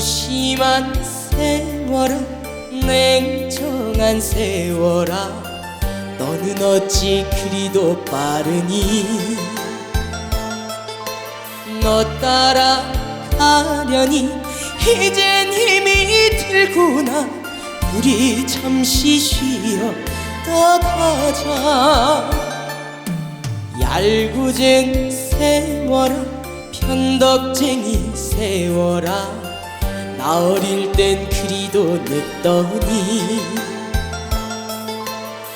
무심한 세월아 냉정한 세월아 너는 어찌 그리도 빠르니? 너 따라가려니? 이젠 힘이 들구나. 우리 잠시 쉬었다 가자. 얄궂은 세월아 편덕쟁이 세월아 나 어릴 땐 그리도 늦더니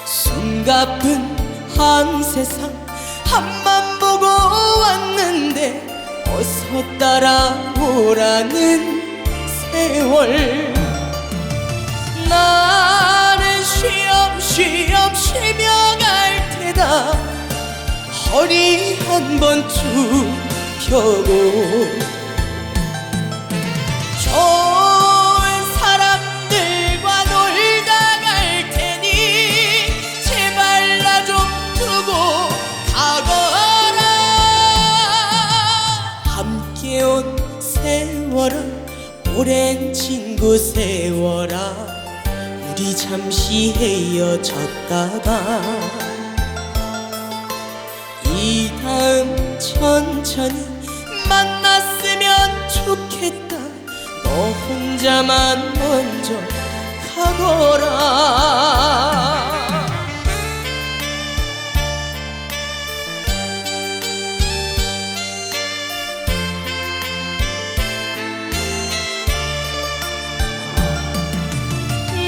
숨가쁜 한 세상 앞만 보고 왔는데 어서 따라오라는 세월. 나는 쉬엄쉬엄 쉬며 갈 테다. 허리 한 번 쭉 펴고 오랜 친구 세월아 우리 잠시 헤어졌다가 이 다음 천천히 만났으면 좋겠다. 너 혼자만 먼저 가거라.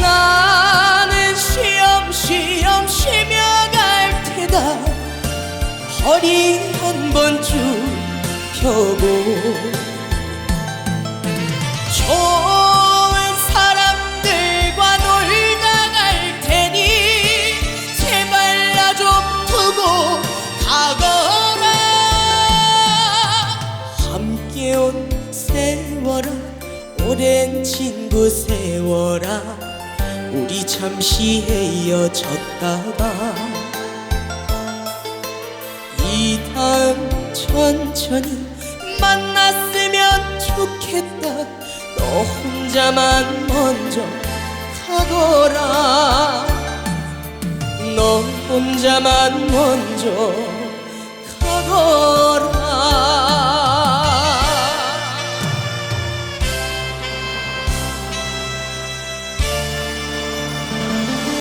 나는 쉬엄쉬엄 쉬며 갈 테다. 허리 한번쭉 펴고 친구 세월아 우리 잠시 헤어졌다가 이 다음 천천히 만났으면 좋겠다. 너 혼자만 먼저 가거라. 너 혼자만 먼저